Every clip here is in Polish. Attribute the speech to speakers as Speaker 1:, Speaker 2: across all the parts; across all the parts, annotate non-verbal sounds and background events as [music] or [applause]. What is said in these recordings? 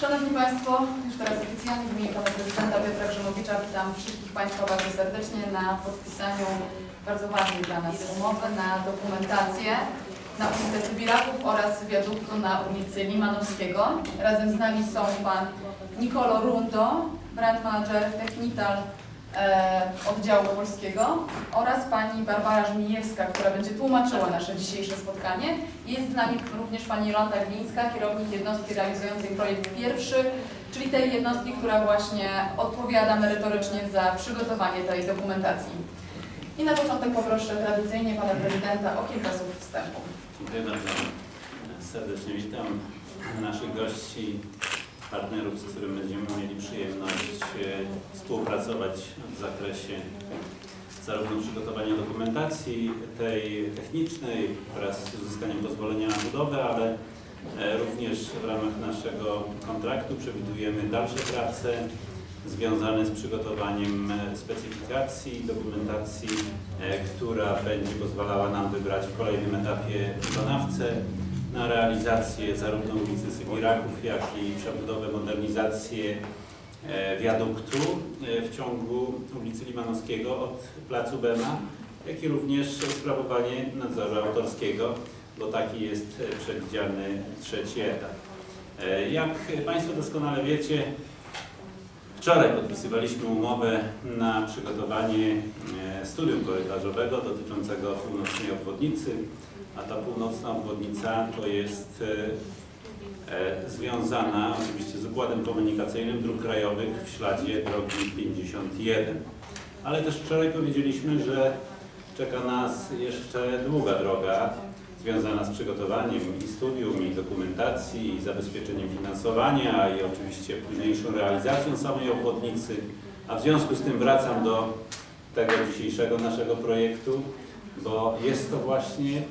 Speaker 1: Szanowni Państwo, już teraz oficjalnie w imieniu Pana Prezydenta Piotra Grzymowicza witam wszystkich Państwa bardzo serdecznie na podpisaniu bardzo ważnej dla nas umowy na dokumentację na ulicę Sybiraków oraz wiaduktu na ulicy Limanowskiego. Razem z nami są Pan Nicolo Rundo, brand manager Technital oddziału polskiego oraz Pani Barbara Żmijewska, która będzie tłumaczyła nasze dzisiejsze spotkanie. Jest z nami również Pani Jolanta Glińska, kierownik jednostki realizującej projekt pierwszy, czyli tej jednostki, która właśnie odpowiada merytorycznie za przygotowanie tej dokumentacji. I na początek poproszę tradycyjnie Pana Prezydenta o kilka słów wstępu.
Speaker 2: Dziękuję bardzo. Serdecznie witam naszych gości, partnerów, z którymi będziemy mieli przyjemność e, współpracować w zakresie zarówno przygotowania dokumentacji tej technicznej wraz z uzyskaniem pozwolenia na budowę, ale e, również w ramach naszego kontraktu przewidujemy dalsze prace związane z przygotowaniem e, specyfikacji, dokumentacji, która będzie pozwalała nam wybrać w kolejnym etapie wykonawcę na realizację zarówno ulicy Sybiraków, jak i przebudowę, modernizację e, wiaduktu e, w ciągu ulicy Limanowskiego od placu Bema, jak i również sprawowanie nadzoru autorskiego, bo taki jest przewidziany trzeci etap. E, Jak Państwo doskonale wiecie, Wczoraj podpisywaliśmy umowę na przygotowanie studium korytarzowego dotyczącego północnej obwodnicy, a ta północna obwodnica to jest e, e, związana oczywiście z układem komunikacyjnym dróg krajowych w śladzie drogi 51. Ale też wczoraj powiedzieliśmy, że czeka nas jeszcze długa droga związana z przygotowaniem i studium, i dokumentacji, i zabezpieczeniem finansowania, i oczywiście późniejszą realizacją samej obwodnicy. A w związku z tym wracam do tego dzisiejszego naszego projektu, bo jest to właśnie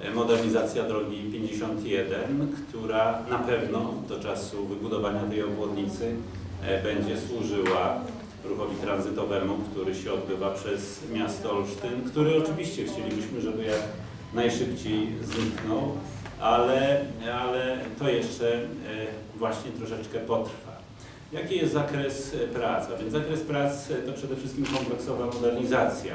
Speaker 2: e, modernizacja drogi 51, która na pewno do czasu wybudowania tej obwodnicy e, będzie służyła ruchowi tranzytowemu, który się odbywa przez miasto Olsztyn, który oczywiście chcielibyśmy, żeby jak najszybciej zniknął, ale, ale to jeszcze e, właśnie troszeczkę potrwa. Jaki jest zakres e, prac? A więc zakres prac e, to przede wszystkim kompleksowa modernizacja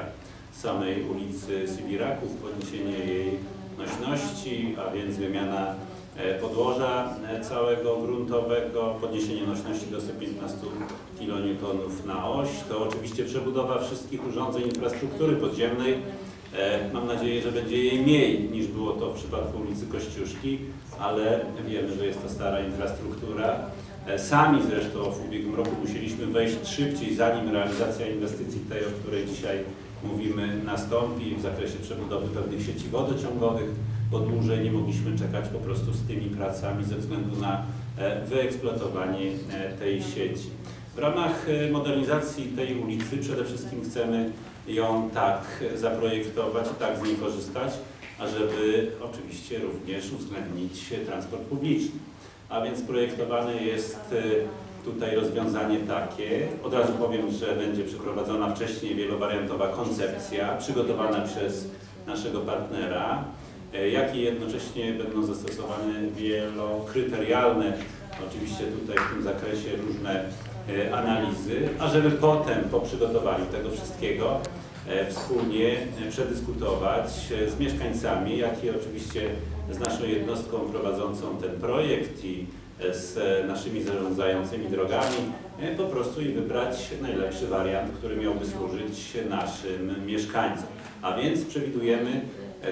Speaker 2: samej ulicy Sybiraków, podniesienie jej nośności, a więc wymiana e, podłoża całego gruntowego, podniesienie nośności do 115 kN na oś. To oczywiście przebudowa wszystkich urządzeń infrastruktury podziemnej, Mam nadzieję, że będzie jej mniej niż było to w przypadku ulicy Kościuszki, ale wiemy, że jest to stara infrastruktura. E, Sami zresztą w ubiegłym roku musieliśmy wejść szybciej, zanim realizacja inwestycji tej, o której dzisiaj mówimy, nastąpi w zakresie przebudowy pewnych sieci wodociągowych, bo dłużej nie mogliśmy czekać po prostu z tymi pracami ze względu na e, wyeksploatowanie e, tej sieci. W ramach e, modernizacji tej ulicy przede wszystkim chcemy ją tak zaprojektować tak z niej korzystać, ażeby oczywiście również uwzględnić transport publiczny. A więc projektowane jest e, tutaj rozwiązanie takie, od razu powiem, że będzie przeprowadzona wcześniej wielowariantowa koncepcja przygotowana przez naszego partnera, e, jak i jednocześnie będą zastosowane wielokryterialne, oczywiście tutaj w tym zakresie różne e, analizy, ażeby potem po przygotowaniu tego wszystkiego e, wspólnie e, przedyskutować z mieszkańcami, jak i oczywiście z naszą jednostką prowadzącą ten projekt i z naszymi zarządzającymi drogami, po prostu i wybrać najlepszy wariant, który miałby służyć naszym mieszkańcom. A więc przewidujemy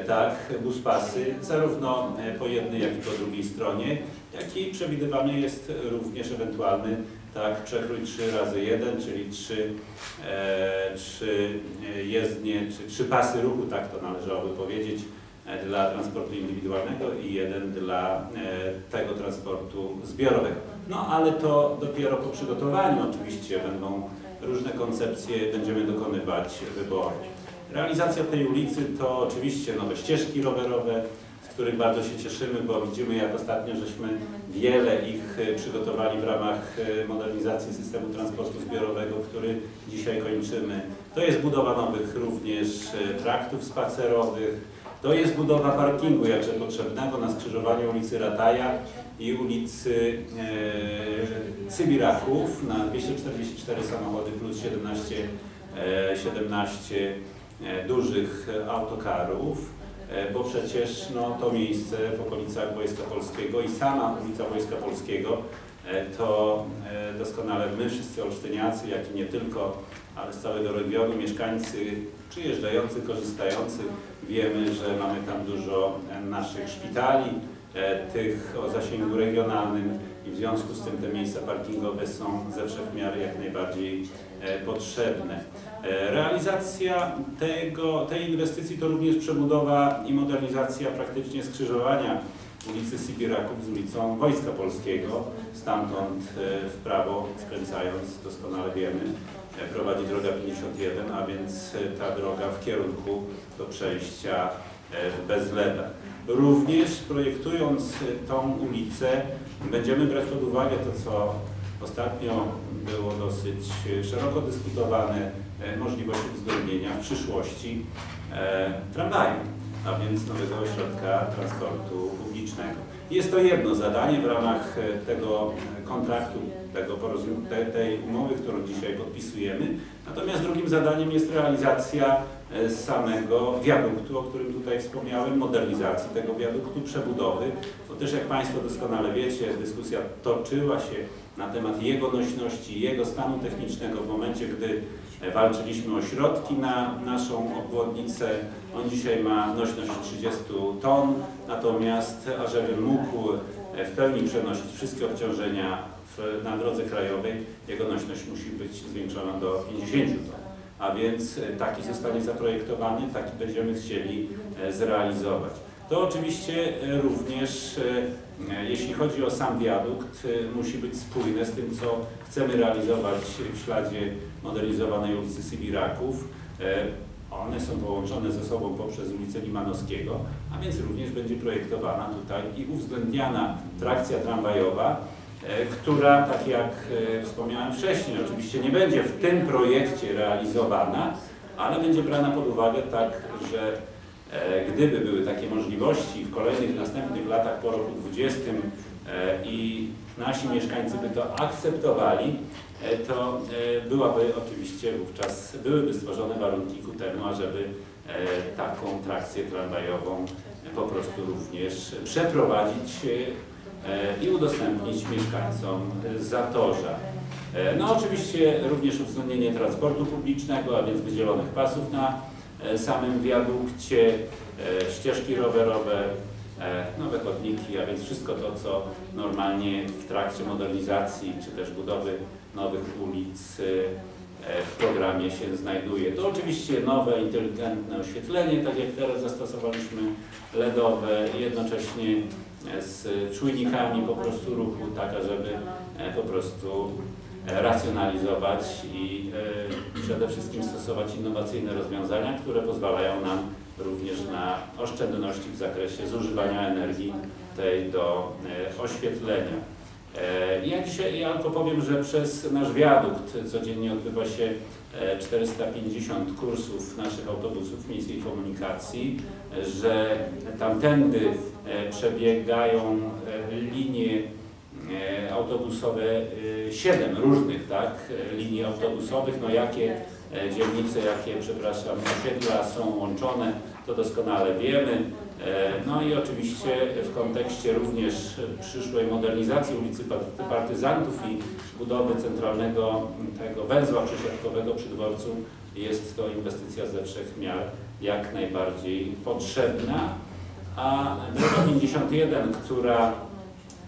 Speaker 2: tak buspasy zarówno po jednej, jak i po drugiej stronie, jak i przewidywany jest również ewentualny tak przekrój 3 razy 1, czyli 3, e, 3 jezdnie, czy 3 pasy ruchu, tak to należałoby powiedzieć, e, dla transportu indywidualnego i jeden dla e, tego transportu zbiorowego. No ale to dopiero po przygotowaniu oczywiście będą różne koncepcje, będziemy dokonywać wyboru. Realizacja tej ulicy to oczywiście nowe ścieżki rowerowe, których bardzo się cieszymy, bo widzimy jak ostatnio żeśmy wiele ich e, przygotowali w ramach e, modernizacji systemu transportu zbiorowego, który dzisiaj kończymy. To jest budowa nowych również e, traktów spacerowych, To jest budowa parkingu jakże potrzebnego na skrzyżowaniu ulicy Rataja i ulicy e, Sybiraków na 244 samochody plus 17, e, 17 e, dużych autokarów, bo przecież no, to miejsce w okolicach Wojska Polskiego i sama ulica Wojska Polskiego e, to e, doskonale my wszyscy olsztyniacy, jak i nie tylko, ale z całego regionu, mieszkańcy przyjeżdżający, korzystający, wiemy, że mamy tam dużo e, naszych szpitali, e, tych o zasięgu regionalnym i w związku z tym te miejsca parkingowe są ze wszech miar jak najbardziej e, potrzebne. E, Realizacja tego, tej inwestycji to również przebudowa i modernizacja praktycznie skrzyżowania ulicy Sybiraków z ulicą Wojska Polskiego. Stamtąd e, w prawo skręcając, doskonale wiemy, e, prowadzi droga 51, a więc e, ta droga w kierunku do przejścia e, w Bezledach. Również projektując e, tą ulicę będziemy brać pod uwagę to, co ostatnio było dosyć e, szeroko dyskutowane, e, możliwość uwzględnienia w przyszłości e, tramwaju, a więc nowego ośrodka transportu publicznego. Jest to jedno zadanie w ramach tego kontraktu, tego tej umowy, którą dzisiaj podpisujemy. Natomiast drugim zadaniem jest realizacja samego wiaduktu, o którym tutaj wspomniałem, modernizacji tego wiaduktu, przebudowy. Bo też jak Państwo doskonale wiecie, dyskusja toczyła się na temat jego nośności, jego stanu technicznego w momencie, gdy e, walczyliśmy o środki na naszą obwodnicę. On dzisiaj ma nośność 30 ton, natomiast ażeby mógł e, w pełni przenosić wszystkie obciążenia w, na drodze krajowej, jego nośność musi być zwiększona do 50 ton. A więc e, taki zostanie zaprojektowany, taki będziemy chcieli e, zrealizować. To oczywiście e, również, jeśli chodzi o sam wiadukt, musi być spójne z tym, co chcemy realizować w śladzie modernizowanej ulicy Sybiraków. One są połączone ze sobą poprzez ulicę Limanowskiego, a więc również będzie projektowana tutaj i uwzględniana trakcja tramwajowa, która, tak jak e, wspomniałem wcześniej, oczywiście nie będzie w tym projekcie realizowana, ale będzie brana pod uwagę tak, że e, gdyby były takie możliwości w kolejnych, następnych latach po roku 20 e, i nasi mieszkańcy by to akceptowali, e, to e, byłaby oczywiście wówczas, byłyby stworzone warunki ku temu, ażeby e, taką trakcję tramwajową po prostu również przeprowadzić e, i udostępnić mieszkańcom Zatorza. E, No oczywiście również uwzględnienie transportu publicznego, a więc wydzielonych pasów na e, samym wiadukcie, e, ścieżki rowerowe, e, nowe chodniki, a więc wszystko to, co normalnie w trakcie modernizacji czy też budowy nowych ulic e, w programie się znajduje. To oczywiście nowe, inteligentne oświetlenie, tak jak teraz zastosowaliśmy, LEDowe, jednocześnie e, z czujnikami po prostu ruchu, tak żeby e, po prostu e, racjonalizować i e, przede wszystkim stosować innowacyjne rozwiązania, które pozwalają nam również na oszczędności w zakresie zużywania energii tej do oświetlenia. E, Ja dzisiaj ja tylko powiem, że przez nasz wiadukt codziennie odbywa się e, 450 kursów naszych autobusów miejskiej komunikacji, e, że tamtędy e, przebiegają e, linie e, autobusowe, e, siedem różnych tak, e, linii autobusowych, no jakie e, dzielnice, jakie, przepraszam, osiedla są łączone, to doskonale wiemy. E, No i oczywiście w kontekście również przyszłej modernizacji ulicy Party- Partyzantów i budowy centralnego tego węzła przesiadkowego przy dworcu jest to inwestycja ze wszech miar jak najbardziej potrzebna. A droga 51, która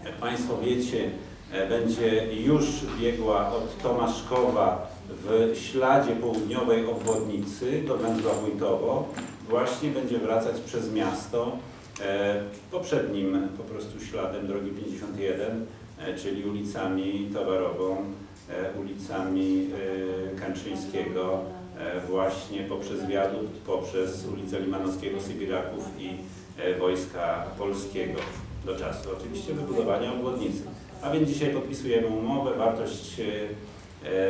Speaker 2: jak Państwo wiecie, e, będzie już biegła od Tomaszkowa w śladzie południowej obwodnicy do węzła Wójtowo, właśnie będzie wracać przez miasto e, poprzednim po prostu śladem drogi 51, e, czyli ulicami Towarową, e, ulicami Kętrzyńskiego, e, właśnie poprzez wiadukt, poprzez ulicę Limanowskiego, Sybiraków i Wojska Polskiego do czasu oczywiście wybudowania obwodnicy. A więc dzisiaj podpisujemy umowę, wartość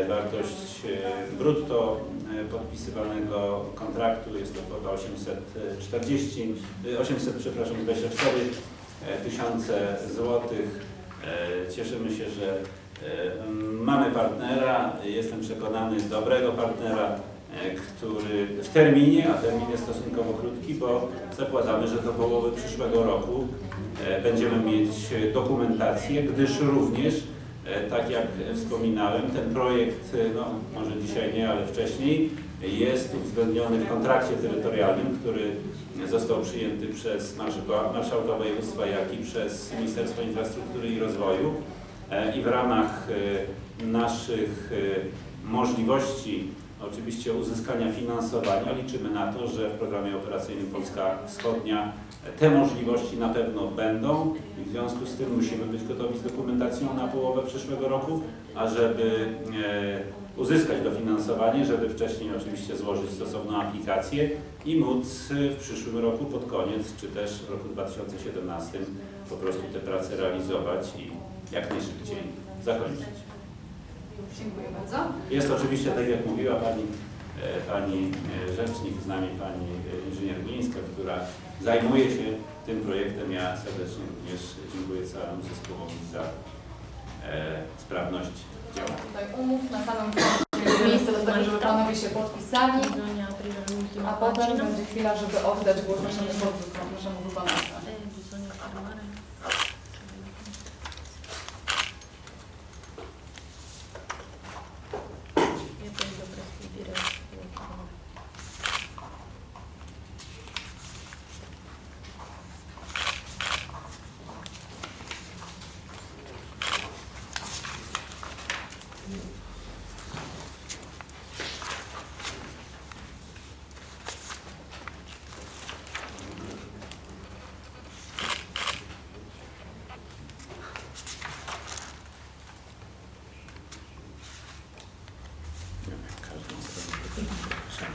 Speaker 2: Wartość brutto podpisywanego kontraktu jest to kwota 840, e, 800, przepraszam, 24 e, tysiące złotych. E, Cieszymy się, że e, mamy partnera, jestem przekonany, dobrego partnera, e, który w terminie, a termin jest stosunkowo krótki, bo zakładamy, że do połowy przyszłego roku e, będziemy mieć e, dokumentację, gdyż również, e, tak jak wspominałem, ten projekt, e, no może dzisiaj nie, ale wcześniej, jest uwzględniony w kontrakcie terytorialnym, który został przyjęty przez marszałka, województwa, jak i przez Ministerstwo Infrastruktury i Rozwoju. E, I w ramach e, naszych e, możliwości oczywiście uzyskania finansowania liczymy na to, że w programie operacyjnym Polska Wschodnia te możliwości na pewno będą w związku z tym musimy być gotowi z dokumentacją na połowę przyszłego roku, a żeby e, uzyskać dofinansowanie, żeby wcześniej oczywiście złożyć stosowną aplikację i móc w przyszłym roku pod koniec, czy też w roku 2017 po prostu te prace realizować i jak najszybciej zakończyć.
Speaker 1: Dziękuję bardzo.
Speaker 2: Jest oczywiście, tak jak mówiła Pani, e, pani e, rzecznik, z nami Pani e, inżynier Glińska, która zajmuje się tym projektem. Ja serdecznie również dziękuję całemu zespołowi za e, sprawność działania.
Speaker 1: Tutaj umów na samym końcu miejsce do tego, żeby panowie się podpisali, a potem będzie chwila, żeby oddać głos naszemu, pod- naszemu wykonawcy.
Speaker 3: Eh, bisogna firmare. E poi dovresti dire
Speaker 2: Każdą stronę proszę.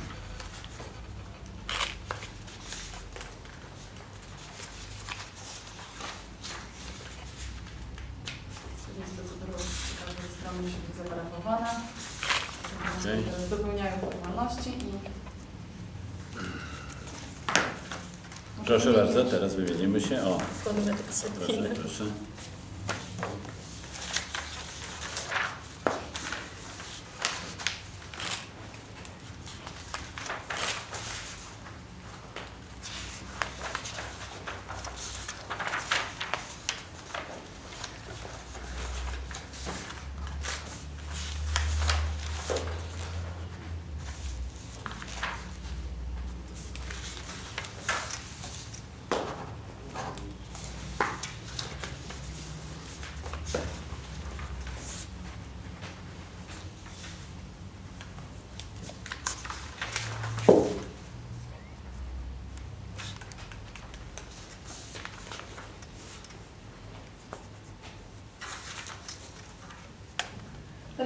Speaker 1: Jest procedura z każdej strony musi być zaparafowana.
Speaker 2: Okej.
Speaker 1: Teraz Dopełniają formalności i...
Speaker 2: Proszę bardzo, teraz wymienimy się. O, proszę, proszę.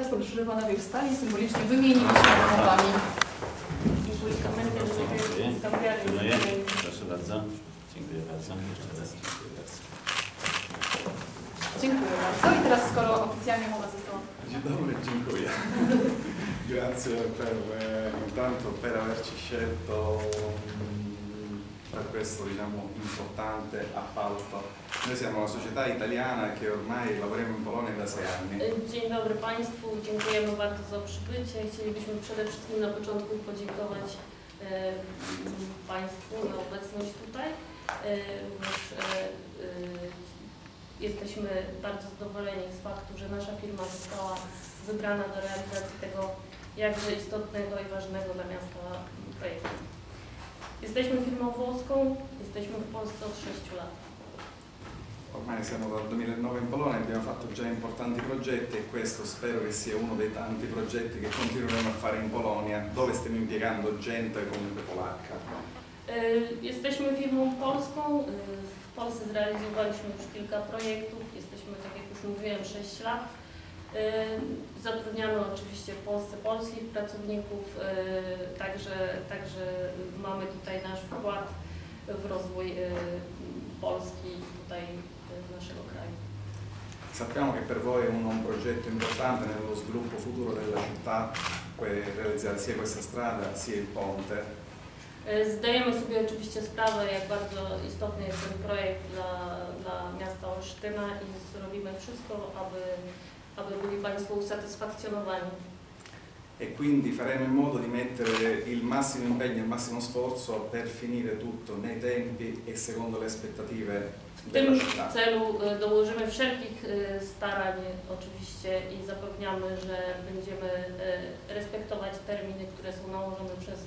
Speaker 1: Teraz poproszę, żeby panowie wstali i symbolicznie wymienili się umowami.
Speaker 2: Dziękuję. Proszę bardzo. Dziękuję bardzo. Jeszcze raz dziękuję bardzo.
Speaker 1: Dziękuję bardzo. I teraz skoro oficjalnie mowa została
Speaker 4: Dzień dobry, dziękuję. Grazie per, eh, intanto per averci scelto mm, questo diciamo, importante appalto. Noi siamo una società italiana che ormai lavoriamo in Polonia da sei anni.
Speaker 3: Dzień dobry Państwu, dziękujemy bardzo za przybycie. Chcielibyśmy przede wszystkim na początku podziękować e, Państwu za obecność tutaj. E, również e, e, jesteśmy bardzo zadowoleni z faktu, że nasza firma została wybrana do realizacji tego jakże istotnego i ważnego dla miasta projektu. Jesteśmy firmą włoską, jesteśmy w Polsce od 6 lat.
Speaker 4: Ormai siamo dal 2009 in Polonia, abbiamo fatto già importanti progetti e questo spero che sia uno dei tanti progetti che continueremo a fare in Polonia, dove stiamo impiegando gente comunque polacca.
Speaker 3: Y, Jesteśmy firmą polską. y, W Polsce zrealizowaliśmy już kilka projektów. Jesteśmy, tak jak już mówiłem, 6 lat. Zatrudniamy oczywiście w Polsce polskich pracowników, y, także, także mamy tutaj nasz wkład w rozwój y, Polski tutaj y, naszego kraju.
Speaker 4: Sappiamo che per voi è un, progetto importante nello sviluppo futuro della città, realizzare sia questa strada sia il ponte.
Speaker 3: Zdajemy sobie oczywiście sprawę, jak bardzo istotny jest ten projekt dla, dla miasta Olsztyna i zrobimy wszystko, aby, aby byli Państwo usatysfakcjonowani.
Speaker 4: E quindi faremo in modo di mettere il massimo impegno e il massimo sforzo per finire tutto nei tempi e secondo le aspettative
Speaker 3: W
Speaker 4: della
Speaker 3: tym
Speaker 4: città.
Speaker 3: celu e, dołożymy wszelkich e, starań oczywiście i zapewniamy, że będziemy e, respektować terminy, które są nałożone przez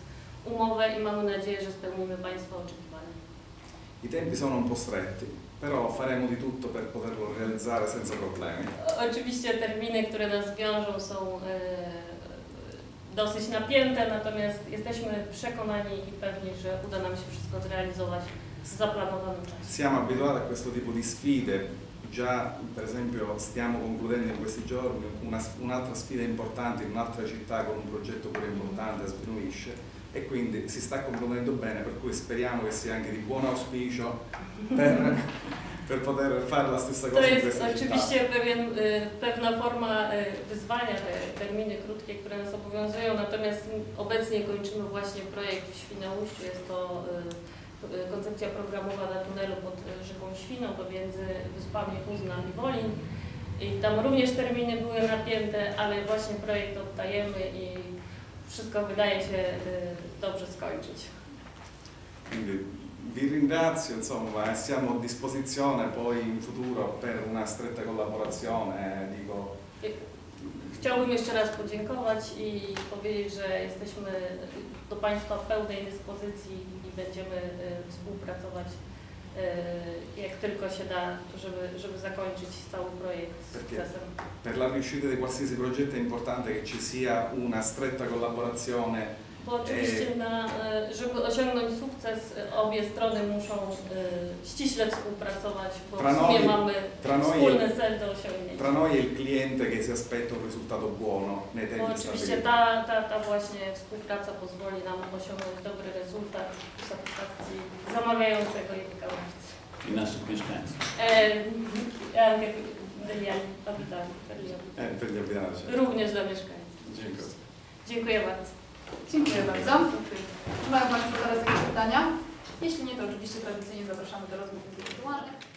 Speaker 3: umowę i mamy nadzieję, że spełnimy Państwa oczekiwania.
Speaker 4: I tempi sono un po' stretti, però faremo di tutto per poterlo realizzare senza problemi.
Speaker 3: Oczywiście terminy, które nas wiążą są e, dosyć napięte, natomiast jesteśmy przekonani i pewni, że uda nam się wszystko zrealizować w zaplanowanym czasie.
Speaker 4: Siamo abituati a questo tipo di sfide, già per esempio stiamo concludendo in questi giorni una- un'altra sfida importante in un'altra città con un progetto pure importante a Sviluisce e quindi si sta concludendo bene, per cui speriamo che sia anche di buon auspicio [laughs] per, per poter fare la stessa
Speaker 3: To
Speaker 4: cosa
Speaker 3: jest
Speaker 4: questa città.
Speaker 3: oczywiście pewien, pewna forma wyzwania, te terminy krótkie, które nas obowiązują, natomiast obecnie kończymy właśnie projekt w Świnoujściu. Jest to koncepcja programowa na tunelu pod y, rzeką Świną pomiędzy wyspami Uznam i Wolin. I tam również terminy były napięte, ale właśnie projekt oddajemy i wszystko wydaje się y, dobrze skończyć.
Speaker 4: Vi ringrazio, insomma, e siamo a disposizione poi in futuro per una stretta collaborazione, eh, dico
Speaker 3: Chciałbym jeszcze raz podziękować i powiedzieć, że jesteśmy do Państwa w pełnej dyspozycji i będziemy y, współpracować y, jak tylko się da, żeby, żeby zakończyć cały projekt z sukcesem.
Speaker 4: per la riuscita di qualsiasi progetto è importante che ci sia una stretta collaborazione
Speaker 3: Bo oczywiście, na, y, żeby osiągnąć sukces, y, obie strony muszą y, ściśle współpracować, bo
Speaker 4: Tra
Speaker 3: w sumie
Speaker 4: noi-
Speaker 3: mamy
Speaker 4: tra noi,
Speaker 3: wspólny cel do osiągnięcia.
Speaker 4: tra noi e il cliente che si aspetta un risultato buono nei
Speaker 3: Bo
Speaker 4: tempi
Speaker 3: oczywiście ta, ta, ta właśnie współpraca pozwoli nam osiągnąć dobry rezultat w satysfakcji zamawiającego i wykonawcy.
Speaker 2: I naszych mieszkańców.
Speaker 3: E, anche degli abitanti, per gli abitanti.
Speaker 4: Eh, per gli abitanti.
Speaker 3: Również dla mieszkańców.
Speaker 4: Dziękuję.
Speaker 3: Dziękuję bardzo.
Speaker 1: Dziękuję bardzo. Czy mają Państwo teraz jakieś pytania? Jeśli nie, to oczywiście tradycyjnie zapraszamy do rozmów indywidualnych.